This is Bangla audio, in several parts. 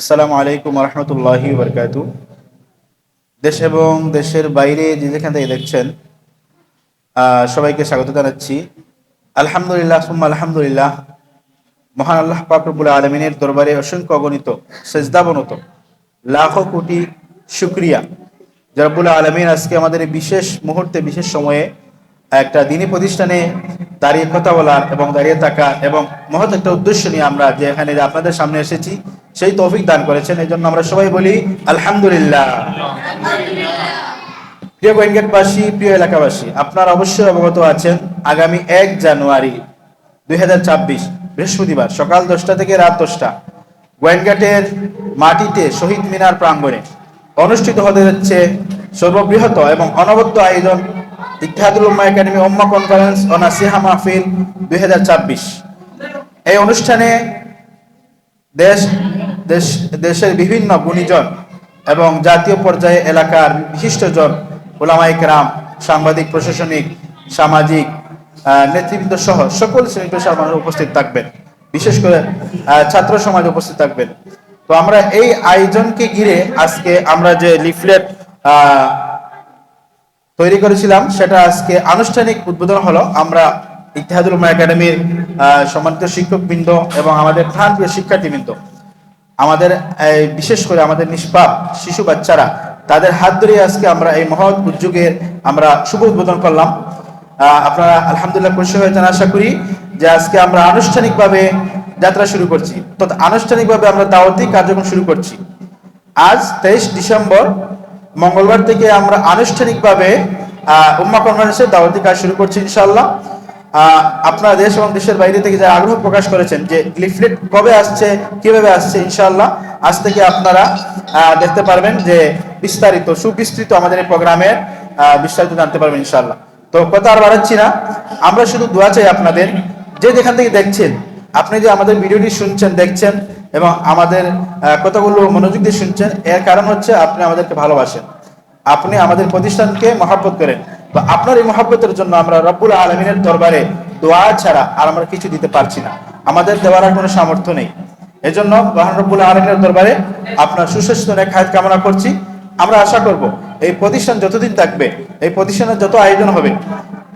আসসালামু আলাইকুম রহমতুল্লাহি বরকাত দেশ এবং দেশের বাইরে যে যেখান থেকে দেখছেন সবাইকে স্বাগত জানাচ্ছি। আলহামদুলিল্লাহ, সুম্মা আলহামদুলিল্লাহ। মহান আল্লাহ পাকরবুল আলমিনের দরবারে অসংখ্য অগণিত সেজদাবনত লাখো কোটি শুক্রিয়া। জরবুল আলমিন আজকে আমাদের বিশেষ মুহূর্তে, বিশেষ সময়ে একটা দিনী প্রতিষ্ঠানে দাঁড়িয়ে কথা বলার এবং দাঁড়িয়ে থাকা এবং মহৎ একটা উদ্দেশ্য নিয়ে আমরা যে এখানে যে আপনাদের সামনে এসেছি, সেই তৌফিক দান করেছেন। এই জন্য আমরা সবাই বলি, আলহামদুলিল্লাহ। প্রিয় গোয়েনগেটবাসী প্রিয় এলাকাবাসী, আপনারা অবশ্যই অবগত আছেন, আগামী এক জানুয়ারি দুই বৃহস্পতিবার, সকাল দশটা থেকে রাত দশটা গোয়েনঘাটের মাটিতে শহীদ মিনার প্রাঙ্গণে অনুষ্ঠিত হতে যাচ্ছে সর্ববৃহৎ এবং অনবদ্য আয়োজন ইতিহাদুল উম্মা একাডেমি উম্মা কনফারেন্স ও নাসিহা মাহফিল দুই এই অনুষ্ঠানে দেশ দেশ, দেশের বিভিন্ন গুণীজন এবং জাতীয় পর্যায়ে এলাকার বিশিষ্টজন ওলামাইক রাম সাংবাদিক, প্রশাসনিক, সামাজিক নেতৃবৃন্দ সহ সকল শ্রেণি পেশার মানুষ উপস্থিত থাকবেন। বিশেষ করে ছাত্র সমাজ উপস্থিত থাকবেন। তো আমরা এই আয়োজনকে ঘিরে আজকে আমরা যে লিফলেট তৈরি করেছিলাম। সেটা আজকে আনুষ্ঠানিক উদ্বোধন হলো। আমরা ইতিহাদুল উম্মা একাডেমির সম্মানিত শিক্ষকবৃন্দ এবং আমাদের প্রাণপ্রিয় শিক্ষার্থীবৃন্দ। আমাদের বিশেষ করে আমাদের নিষ্পাপ শিশু বাচ্চারা, তাদের হাত ধরে আজকে আমরা এই মহৎ উদ্যোগের আমরা শুভ উদ্বোধন করলাম। আপনারা আলহামদুলিল্লাহ খুশি হয়েছেন আশা করি যে আজকে আমরা আনুষ্ঠানিকভাবে যাত্রা শুরু করছি। তো আনুষ্ঠানিকভাবে আমরা দাওয়াতি কার্যক্রম শুরু করছি। আজ তেইশ ডিসেম্বর মঙ্গলবার থেকে আমরা আনুষ্ঠানিকভাবে উম্মা কনফারেন্সের দাওয়াতি কাজ শুরু করছি ইনশাল্লাহ আপনারা দেশ এবং দেশের বাইরে থেকে যারা আগ্রহ প্রকাশ করেছেন যে লিফলেট কবে আসছে, কীভাবে আসছে ইনশাল্লাহ আজ থেকে আপনারা দেখতে পারবেন যে বিস্তারিত, সুবিস্তৃত আমাদের এই প্রোগ্রামে বিস্তারিত জানতে পারবেন ইনশাল্লাহ তো কথা আর বাড়াচ্ছি না, আমরা শুধু দোয়া চাই আপনাদের, যে যেখান থেকে দেখছেন, আপনি যে আমাদের ভিডিওটি শুনছেন, দেখছেন এবং আমাদের কথাগুলো মনোযোগ দিয়ে শুনছেন, এর কারণ হচ্ছে আপনি আমাদেরকে ভালোবাসেন। আপনি আমাদের প্রতিষ্ঠানকে মহাব্বত করেন। তো আপনার এই মহাব্বতের জন্য আমরা রব্বুল আলমিনের দরবারে দোয়া ছাড়া আর আমরা কিছু দিতে পারছি না। আমাদের দেওয়ার কোনো সামর্থ্য নেই। এজন্য মহান রব্বুল আলমিনের দরবারে আপনার সুস্বাস্থ্য নেখায়ত কামনা করছি। আমরা আশা করব এই প্রতিষ্ঠান যতদিন থাকবে, এই প্রতিষ্ঠানের যত আয়োজন হবে,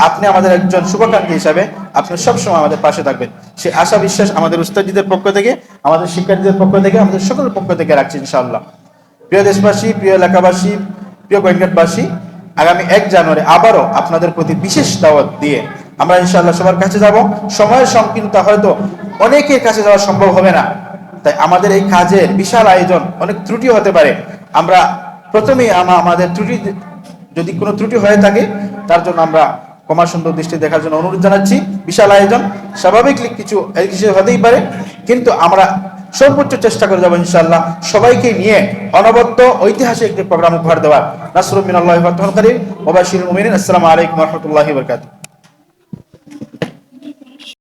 আপনি আমাদের একজন শুভাকাঙ্ক্ষী হিসাবে আপনি সবসময় আমাদের পাশে থাকবেন। সে আশা বিশ্বাস আমাদের উস্তাদীদের পক্ষ থেকে, আমাদের শিক্ষার্থীদের পক্ষ থেকে, আমাদের সকলের পক্ষ থেকে রাখছি ইনশাআল্লাহ। প্রিয় দেশবাসী, প্রিয় এলাকাবাসী প্রিয় গোয়েঙ্গাটবাসী আগামী এক জানুয়ারি আবারও আপনাদের প্রতি বিশেষ দাওয়াত দিয়ে আমরা ইনশাআল্লাহ সবার কাছে যাব। সময়ের সংকীর্ণতা হয়তো অনেকের কাছে যাওয়া সম্ভব হবে না, তাই আমাদের এই কাজের বিশাল আয়োজন অনেক ত্রুটি হতে পারে। আমরা প্রথমেই আমা- আমাদের ত্রুটি যদি কোনো ত্রুটি হয়ে থাকে, তার জন্য আমরা ক্ষমা সুন্দর দৃষ্টি দেখার জন্য অনুরোধ জানাচ্ছি। বিশাল আয়োজন স্বাভাবিক কিছু হতেই পারে, কিন্তু আমরা সর্বোচ্চ চেষ্টা করে যাব ইনশাল্লাহ সবাইকে নিয়ে অনবদ্য ঐতিহাসিক একটি প্রোগ্রাম উপহার দেওয়ার। নাসরুদ্দিন আল্লাহ করিম ওবাশির মুমিন আসসালামু আলাইকুম রহমতুল্লাহ